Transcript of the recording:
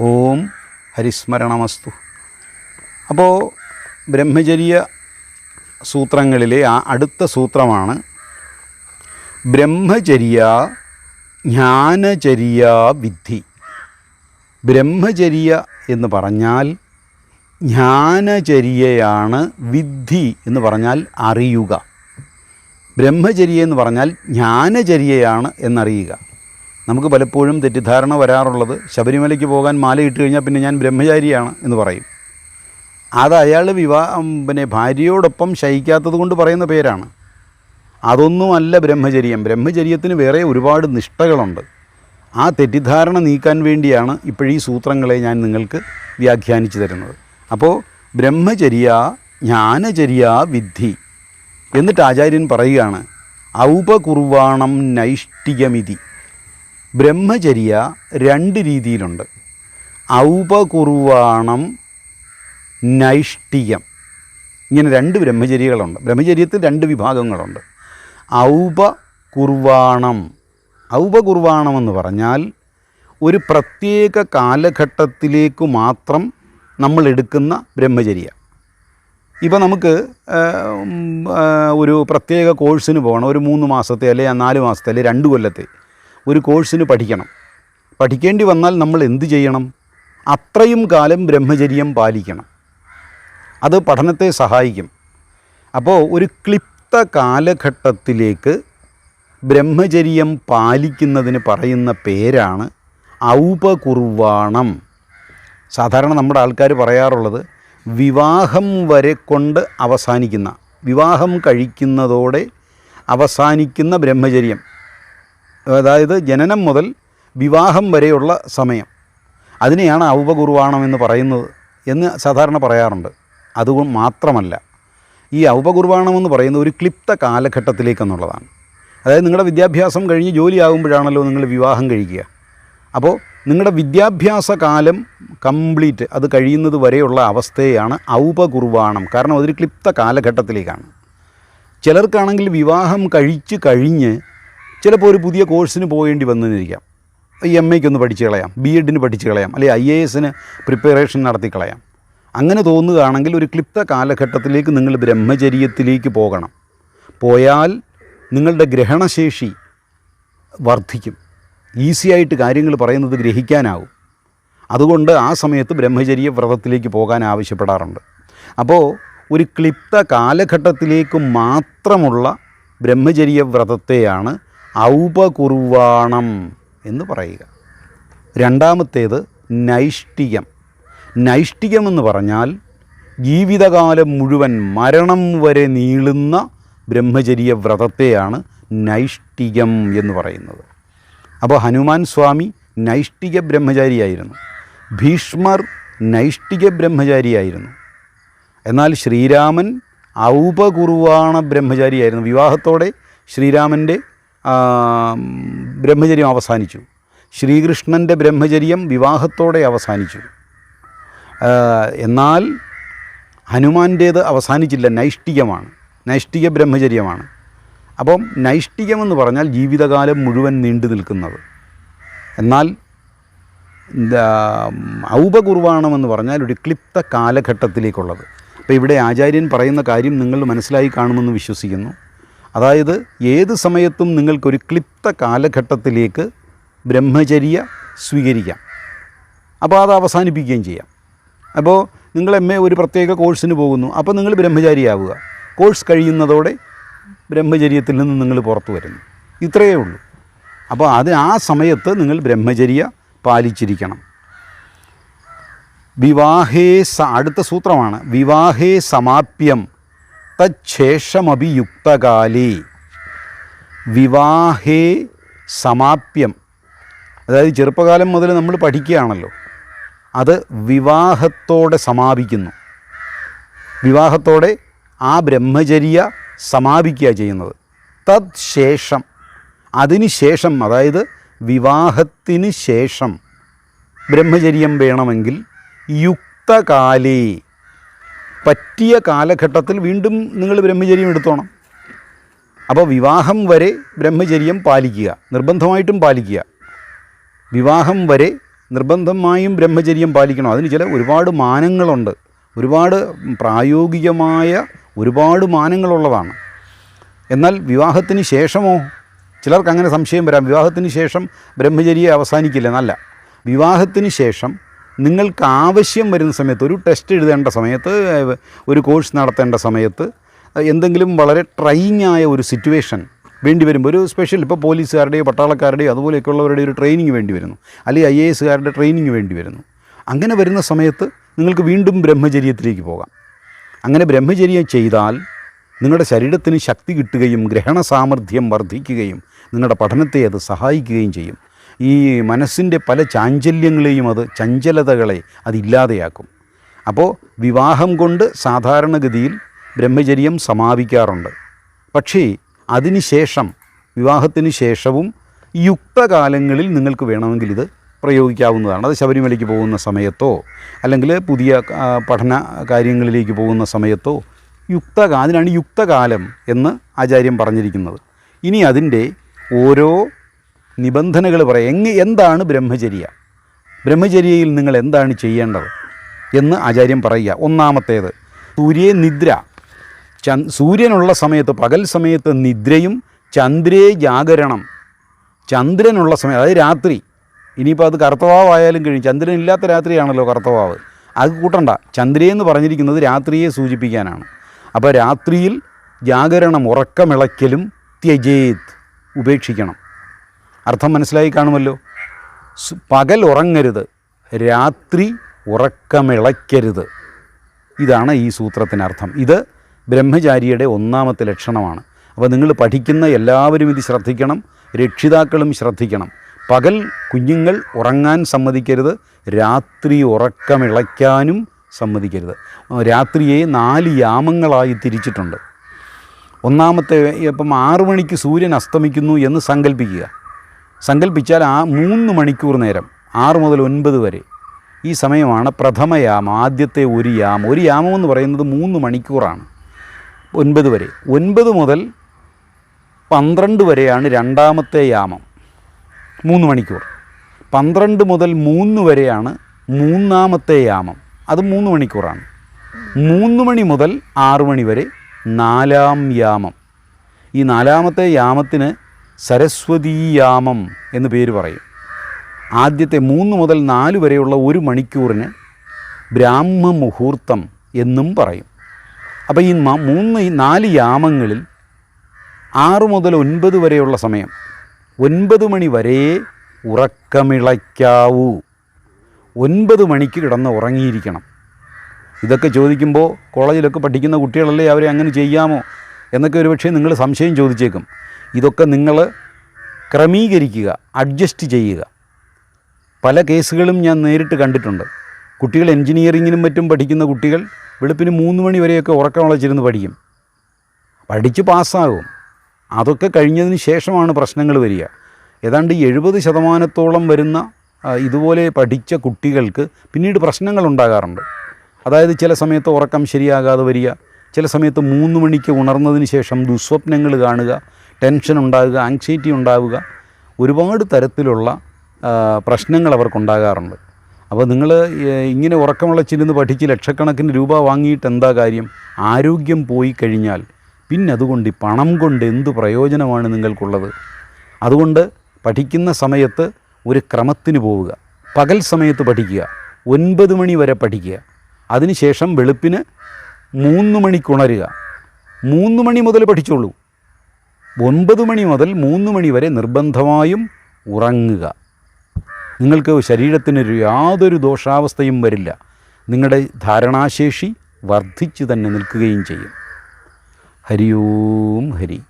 ഓം ഹരിസ്മരണമസ്തു. അപ്പോൾ ബ്രഹ്മചര്യ സൂത്രങ്ങളിലെ ആ അടുത്ത സൂത്രമാണ് ബ്രഹ്മചര്യ ജ്ഞാനചര്യ വിദ്ധി ബ്രഹ്മചര്യ എന്ന് പറഞ്ഞാൽ ജ്ഞാനചര്യയാണ് വിദ്ധി എന്ന് പറഞ്ഞാൽ അറിയുക. ബ്രഹ്മചര്യ എന്ന് പറഞ്ഞാൽ ജ്ഞാനചര്യയാണ് എന്നറിയുക. നമുക്ക് പലപ്പോഴും തെറ്റിദ്ധാരണ വരാറുള്ളത് ശബരിമലയ്ക്ക് പോകാൻ മാല ഇട്ട് കഴിഞ്ഞാൽ പിന്നെ ഞാൻ ബ്രഹ്മചാരിയാണ് എന്ന് പറയും. അത് അയാൾ വിവാഹം പിന്നെ ഭാര്യയോടൊപ്പം ശയിക്കാത്തത് കൊണ്ട് പറയുന്ന പേരാണ്. അതൊന്നുമല്ല ബ്രഹ്മചര്യം. ബ്രഹ്മചര്യത്തിന് വേറെ ഒരുപാട് നിഷ്ഠകളുണ്ട്. ആ തെറ്റിദ്ധാരണ നീക്കാൻ വേണ്ടിയാണ് ഇപ്പോഴീ സൂത്രങ്ങളെ ഞാൻ നിങ്ങൾക്ക് വ്യാഖ്യാനിച്ചു തരുന്നത്. അപ്പോൾ ബ്രഹ്മചര്യ ജ്ഞാനചര്യ വിദ്ധി എന്നിട്ട് ആചാര്യൻ പറയുകയാണ് ഔപകുർവാണം നൈഷ്ഠികമിതി. ബ്രഹ്മചര്യ രണ്ട് രീതിയിലുണ്ട്. ഔപകുർവാണം നൈഷ്ഠികം. ഇങ്ങനെ രണ്ട് ബ്രഹ്മചര്യകളുണ്ട്. ബ്രഹ്മചര്യത്തിൽ രണ്ട് വിഭാഗങ്ങളുണ്ട്. ഔപകുർവാണം ഔപകുർവാണം എന്ന് പറഞ്ഞാൽ ഒരു പ്രത്യേക കാലഘട്ടത്തിലേക്ക് മാത്രം നമ്മൾ എടുക്കുന്ന ബ്രഹ്മചര്യ. ഇപ്പോൾ നമുക്ക് ഒരു പ്രത്യേക കോഴ്സിന് പോകണം. ഒരു മൂന്ന് മാസത്തെ അല്ലെങ്കിൽ നാല് മാസത്തെ അല്ലെങ്കിൽ രണ്ട് കൊല്ലത്തെ. ഒരു കോഴ്സിന് പഠിക്കണം. പഠിക്കേണ്ടി വന്നാൽ നമ്മൾ എന്ത് ചെയ്യണം? അത്രയും കാലം ബ്രഹ്മചര്യം പാലിക്കണം. അത് പഠനത്തെ സഹായിക്കും. അപ്പോൾ ഒരു ക്ലിപ്ത കാലഘട്ടത്തിലേക്ക് ബ്രഹ്മചര്യം പാലിക്കുന്നതിന് പറയുന്ന പേരാണ് ഔപകുർവാണം. സാധാരണ നമ്മുടെ ആൾക്കാർ പറയാറുള്ളത് വിവാഹം വരെ കൊണ്ട് അവസാനിക്കുന്ന വിവാഹം കഴിക്കുന്നതോടെ അവസാനിക്കുന്ന ബ്രഹ്മചര്യം. അതായത് ജനനം മുതൽ വിവാഹം വരെയുള്ള സമയം. അതിനെയാണ് ഔപകുർവാണം എന്ന് പറയുന്നത് എന്ന് സാധാരണ പറയാറുണ്ട്. അതുകൊണ്ട് മാത്രമല്ല ഈ ഔപകുർവാണം എന്ന് പറയുന്നത് ഒരു ക്ലിപ്ത കാലഘട്ടത്തിലേക്കെന്നുള്ളതാണ്. അതായത് നിങ്ങളുടെ വിദ്യാഭ്യാസം കഴിഞ്ഞ് ജോലിയാകുമ്പോഴാണല്ലോ നിങ്ങൾ വിവാഹം കഴിക്കുക. അപ്പോൾ നിങ്ങളുടെ വിദ്യാഭ്യാസ കാലം കംപ്ലീറ്റ് അത് കഴിയുന്നത് വരെയുള്ള അവസ്ഥയാണ് ഔപകുർവാണം കാരണം അതൊരു ക്ലിപ്ത കാലഘട്ടത്തിലേക്കാണ്. ചിലർക്കാണെങ്കിൽ വിവാഹം കഴിച്ച് കഴിഞ്ഞ് ചിലപ്പോൾ ഒരു പുതിയ കോഴ്സിന് പോകേണ്ടി വന്നിരിക്കാം. എം എക്കൊന്ന് പഠിച്ച് കളയാം. ബി എഡിന് പഠിച്ച് കളയാം. അല്ലെങ്കിൽ ഐ എ എസിന് പ്രിപ്പറേഷൻ നടത്തി കളയാം. അങ്ങനെ തോന്നുകയാണെങ്കിൽ ഒരു ക്ലിപ്ത കാലഘട്ടത്തിലേക്ക് നിങ്ങൾ ബ്രഹ്മചര്യത്തിലേക്ക് പോകണം. പോയാൽ നിങ്ങളുടെ ഗ്രഹണശേഷി വർദ്ധിക്കും. ഈസി ആയിട്ട് കാര്യങ്ങൾ പറയുന്നത് ഗ്രഹിക്കാനാവും. അതുകൊണ്ട് ആ സമയത്ത് ബ്രഹ്മചര്യ വ്രതത്തിലേക്ക് പോകാൻ ആവശ്യപ്പെടാറുണ്ട്. അപ്പോൾ ഒരു ക്ലിപ്ത കാലഘട്ടത്തിലേക്ക് മാത്രമുള്ള ബ്രഹ്മചര്യ വ്രതത്തെയാണ് ഔപകുർവാണം എന്ന് പറയുക. രണ്ടാമത്തേത് നൈഷ്ഠികം. നൈഷ്ഠികം എന്ന് പറഞ്ഞാൽ ജീവിതകാലം മുഴുവൻ മരണം വരെ നീളുന്ന ബ്രഹ്മചര്യ വ്രതത്തെയാണ് നൈഷ്ഠികം എന്ന് പറയുന്നത്. അപ്പോൾ ഹനുമാൻ സ്വാമി നൈഷ്ഠിക ബ്രഹ്മചാരിയായിരുന്നു. ഭീഷ്മർ നൈഷ്ഠിക ബ്രഹ്മചാരിയായിരുന്നു. എന്നാൽ ശ്രീരാമൻ ഔപകുർവാണ ബ്രഹ്മചാരിയായിരുന്നു. വിവാഹത്തോടെ ശ്രീരാമന്റെ ബ്രഹ്മചര്യം അവസാനിച്ചു. ശ്രീകൃഷ്ണന്റെ ബ്രഹ്മചര്യം വിവാഹത്തോടെ അവസാനിച്ചു. എന്നാൽ ഹനുമാന്റേത് അവസാനിച്ചില്ല. നൈഷ്ഠികമാണ്. നൈഷ്ഠിക ബ്രഹ്മചര്യമാണ്. അപ്പം നൈഷ്ഠികമെന്ന് പറഞ്ഞാൽ ജീവിതകാലം മുഴുവൻ നീണ്ടു നിൽക്കുന്നത്. എന്നാൽ ഔപകുർവാണമെന്ന് പറഞ്ഞാൽ ഒരു ക്ലിപ്ത കാലഘട്ടത്തിലേക്കുള്ളത്. അപ്പോൾ ഇവിടെ ആചാര്യൻ പറയുന്ന കാര്യം നിങ്ങൾ മനസ്സിലായി കാണുമെന്ന് വിശ്വസിക്കുന്നു. അതായത് ഏത് സമയത്തും നിങ്ങൾക്കൊരു ക്ലിപ്ത കാലഘട്ടത്തിലേക്ക് ബ്രഹ്മചര്യ സ്വീകരിക്കാം. അപ്പോൾ അത് അവസാനിപ്പിക്കുകയും ചെയ്യാം. അപ്പോൾ നിങ്ങൾ എം എ ഒരു പ്രത്യേക കോഴ്സിന് പോകുന്നു അപ്പോൾ നിങ്ങൾ ബ്രഹ്മചാരിയാവുക. കോഴ്സ് കഴിയുന്നതോടെ ബ്രഹ്മചര്യത്തിൽ നിന്ന് നിങ്ങൾ പുറത്തു വരുന്നു. ഇത്രയേ ഉള്ളൂ. അപ്പോൾ അത് ആ സമയത്ത് നിങ്ങൾ ബ്രഹ്മചര്യ പാലിച്ചിരിക്കണം. വിവാഹേ സ അടുത്ത സൂത്രമാണ് വിവാഹേ സമാപ്യം. തച്ഛേഷമപി യുക്തകാലേ വിവാഹേ സമാപ്യം. അതായത് ചെറുപ്പകാലം മുതൽ നമ്മൾ പഠിക്കുകയാണല്ലോ. അത് വിവാഹത്തോടെ സമാപിക്കുന്നു. വിവാഹത്തോടെ ആ ബ്രഹ്മചര്യ സമാപിക്കുക ചെയ്യുന്നത്. തത് ശേഷം അതിന് ശേഷം അതായത് വിവാഹത്തിന് ശേഷം ബ്രഹ്മചര്യം വേണമെങ്കിൽ യുക്തകാലേ പറ്റിയ കാലഘട്ടത്തിൽ വീണ്ടും നിങ്ങൾ ബ്രഹ്മചര്യം എടുത്തോണം. അപ്പോൾ വിവാഹം വരെ ബ്രഹ്മചര്യം പാലിക്കുക നിർബന്ധമായിട്ടും പാലിക്കുക. വിവാഹം വരെ നിർബന്ധമായും ബ്രഹ്മചര്യം പാലിക്കണം. അതിന് ചില ഒരുപാട് മാനങ്ങളുണ്ട്. ഒരുപാട് പ്രായോഗികമായ ഒരുപാട് മാനങ്ങളുള്ളതാണ്. എന്നാൽ വിവാഹത്തിന് ശേഷമോ? ചിലർക്ക് അങ്ങനെ സംശയം വരാം. വിവാഹത്തിന് ശേഷം ബ്രഹ്മചര്യം അവസാനിക്കില്ല എന്നല്ല. വിവാഹത്തിന് ശേഷം നിങ്ങൾക്ക് ആവശ്യം വരുന്ന സമയത്ത് ഒരു ടെസ്റ്റ് എഴുതേണ്ട സമയത്ത് ഒരു കോഴ്സ് നടത്തേണ്ട സമയത്ത് എന്തെങ്കിലും വളരെ ട്രൈയിങ് ആയ ഒരു സിറ്റുവേഷൻ വേണ്ടി വരുമ്പോൾ ഒരു സ്പെഷ്യൽ ഇപ്പോൾ പോലീസുകാരുടെയോ പട്ടാളക്കാരുടെയോ അതുപോലെയൊക്കെ ഉള്ളവരുടെ ഒരു ട്രെയിനിങ് വേണ്ടി വരുന്നു. അല്ലെങ്കിൽ ഐ എ എസുകാരുടെ ട്രെയിനിങ് വേണ്ടി വരുന്നു. അങ്ങനെ വരുന്ന സമയത്ത് നിങ്ങൾക്ക് വീണ്ടും ബ്രഹ്മചര്യത്തിലേക്ക് പോകാം. അങ്ങനെ ബ്രഹ്മചര്യം ചെയ്താൽ നിങ്ങളുടെ ശരീരത്തിന് ശക്തി കിട്ടുകയും ഗ്രഹണ സാമർഥ്യം വർദ്ധിക്കുകയും നിങ്ങളുടെ പഠനത്തെ അത് സഹായിക്കുകയും ചെയ്യും. ഈ മനസ്സിന്റെ പല ചാഞ്ചല്യങ്ങളെയും അത് ചഞ്ചലതകളെ അതില്ലാതെയാക്കും അപ്പോൾ വിവാഹം കൊണ്ട് സാധാരണഗതിയിൽ ബ്രഹ്മചര്യം സമാപിക്കാറുണ്ട്. പക്ഷേ അതിനുശേഷം വിവാഹത്തിന് ശേഷവും യുക്തകാലങ്ങളിൽ നിങ്ങൾക്ക് വേണമെങ്കിൽ ഇത് പ്രയോഗിക്കാവുന്നതാണ്. അത് ശബരിമലയ്ക്ക് പോകുന്ന സമയത്തോ അല്ലെങ്കിൽ പുതിയ പഠന കാര്യങ്ങളിലേക്ക് പോകുന്ന സമയത്തോ യുക്ത അതിനാണ് യുക്തകാലം എന്ന് ആചാര്യം പറഞ്ഞിരിക്കുന്നത്. ഇനി അതിന്റെ ഓരോ നിബന്ധനകൾ പറയാം. എങ്ങ് എന്താണ് ബ്രഹ്മചര്യ? ബ്രഹ്മചര്യയിൽ നിങ്ങൾ എന്താണ് ചെയ്യേണ്ടത് എന്ന് ആചാര്യം പറയുക. ഒന്നാമത്തേത് സൂര്യ നിദ്ര. ച സൂര്യനുള്ള സമയത്ത് പകൽ സമയത്ത് നിദ്രയും ചന്ദ്രേ ജാഗരണം. ചന്ദ്രനുള്ള സമയം അതായത് രാത്രി. ഇനിയിപ്പോൾ അത് കറുത്തവാവായാലും കഴിയും ചന്ദ്രൻ ഇല്ലാത്ത രാത്രിയാണല്ലോ കറുത്തവാവ് അത് കൂട്ടണ്ട. ചന്ദ്രയെന്ന് പറഞ്ഞിരിക്കുന്നത് രാത്രിയെ സൂചിപ്പിക്കാനാണ്. അപ്പോൾ രാത്രിയിൽ ജാഗരണം ഉറക്കമിളയ്ക്കലും ത്യജേത്. ഉപേക്ഷിക്കണം. അർത്ഥം മനസ്സിലായി കാണുമല്ലോ. പകൽ ഉറങ്ങരുത് രാത്രി ഉറക്കമിളയ്ക്കരുത്. ഇതാണ് ഈ സൂത്രത്തിനർത്ഥം ഇത് ബ്രഹ്മചാരിയുടെ ഒന്നാമത്തെ ലക്ഷണമാണ്. അപ്പോൾ നിങ്ങൾ പഠിക്കുന്ന എല്ലാവരും ഇത് ശ്രദ്ധിക്കണം രക്ഷിതാക്കളും ശ്രദ്ധിക്കണം. പകൽ കുഞ്ഞുങ്ങൾ ഉറങ്ങാൻ സമ്മതിക്കരുത് രാത്രി ഉറക്കമിളയ്ക്കാനും സമ്മതിക്കരുത്. രാത്രിയെ നാല് യാമങ്ങളായി തിരിച്ചിട്ടുണ്ട്. ഒന്നാമത്തെ ഇപ്പം ആറു മണിക്ക് സൂര്യൻ അസ്തമിക്കുന്നു എന്ന് സങ്കല്പിക്കുക സങ്കല്പിച്ചാൽ ആ മൂന്ന് മണിക്കൂർ നേരം ആറ് മുതൽ ഒൻപത് വരെ ഈ സമയമാണ് പ്രഥമയാമം ആദ്യത്തെ ഒരു യാമം. ഒരു യാമം എന്ന് പറയുന്നത് മൂന്ന് മണിക്കൂറാണ് ഒൻപത് വരെ. ഒൻപത് മുതൽ പന്ത്രണ്ട് വരെയാണ് രണ്ടാമത്തെ യാമം മൂന്ന് മണിക്കൂർ. പന്ത്രണ്ട് മുതൽ മൂന്ന് വരെയാണ് മൂന്നാമത്തെ യാമം അത് മൂന്ന് മണിക്കൂറാണ്. മൂന്ന് മണി മുതൽ ആറ് മണി വരെ നാലാം യാമം. ഈ നാലാമത്തെ യാമത്തിന് സരസ്വതീയാമം എന്ന് പേര് പറയും. ആദ്യത്തെ മൂന്ന് മുതൽ നാല് വരെയുള്ള ഒരു മണിക്കൂറിന് ബ്രാഹ്മ മുഹൂർത്തം എന്നും പറയും. അപ്പോൾ ഈ മൂന്ന് നാല് യാമങ്ങളിൽ ആറ് മുതൽ ഒൻപത് വരെയുള്ള സമയം ഒൻപത് മണി വരെ ഉറക്കമിളയ്ക്കാവൂ. ഒൻപത് മണിക്ക് കിടന്ന് ഉറങ്ങിയിരിക്കണം. ഇതൊക്കെ ചോദിക്കുമ്പോൾ കോളേജിലൊക്കെ പഠിക്കുന്ന കുട്ടികളല്ലേ അവരെ അങ്ങനെ ചെയ്യാമോ? എന്നൊക്കെ ഒരുപക്ഷെ നിങ്ങൾ സംശയം ചോദിച്ചേക്കും. ഇതൊക്കെ നിങ്ങൾ ക്രമീകരിക്കുക അഡ്ജസ്റ്റ് ചെയ്യുക. പല കേസുകളും ഞാൻ നേരിട്ട് കണ്ടിട്ടുണ്ട്. കുട്ടികൾ എൻജിനീയറിങ്ങിനും മറ്റും പഠിക്കുന്ന കുട്ടികൾ വെളുപ്പിന് മൂന്ന് മണി വരെയൊക്കെ ഉറക്കമുളച്ചിരുന്ന് പഠിക്കും. പഠിച്ച് പാസ്സാകും. അതൊക്കെ കഴിഞ്ഞതിന് ശേഷമാണ് പ്രശ്നങ്ങൾ വരിക. ഏതാണ്ട് എഴുപത് ശതമാനത്തോളം വരുന്ന ഇതുപോലെ പഠിച്ച കുട്ടികൾക്ക് പിന്നീട് പ്രശ്നങ്ങൾ ഉണ്ടാകാറുണ്ട്. അതായത് ചില സമയത്ത് ഉറക്കം ശരിയാകാതെ വരിക ചില സമയത്ത് മൂന്ന് മണിക്ക് ഉണർന്നതിന് ശേഷം ദുസ്വപ്നങ്ങൾ കാണുക ടെൻഷൻ ഉണ്ടാവുക ആങ്സൈറ്റി ഉണ്ടാവുക ഒരുപാട് തരത്തിലുള്ള പ്രശ്നങ്ങൾ അവർക്കുണ്ടാകാറുണ്ട് അപ്പോൾ നിങ്ങൾ ഇങ്ങനെ ഉറക്കമുള്ള ഉറക്കമുളച്ചിരുന്ന് പഠിച്ച് ലക്ഷക്കണക്കിന് രൂപ വാങ്ങിയിട്ട് എന്താ കാര്യം? ആരോഗ്യം പോയി കഴിഞ്ഞാൽ പിന്നെ അതുകൊണ്ട് പണം കൊണ്ട് എന്ത് പ്രയോജനമാണ് നിങ്ങൾക്കുള്ളത്? അതുകൊണ്ട് പഠിക്കുന്ന സമയത്ത് ഒരു ക്രമത്തിന് പോവുക. പകൽ സമയത്ത് പഠിക്കുക. ഒൻപത് മണി വരെ പഠിക്കുക. അതിനുശേഷം വെളുപ്പിന് മൂന്ന് മണിക്കുണരുക മൂന്ന് മണി മുതൽ പഠിച്ചോളൂ. ഒൻപത് മണി മുതൽ മൂന്ന് മണി വരെ നിർബന്ധമായും ഉറങ്ങുക. നിങ്ങൾക്ക് ശരീരത്തിന് യാതൊരു ദോഷാവസ്ഥയും വരില്ല. നിങ്ങളുടെ ധാരണാശേഷി വർദ്ധിച്ചു തന്നെ നിൽക്കുകയും ചെയ്യും. ഹരി ഓം ഹരി.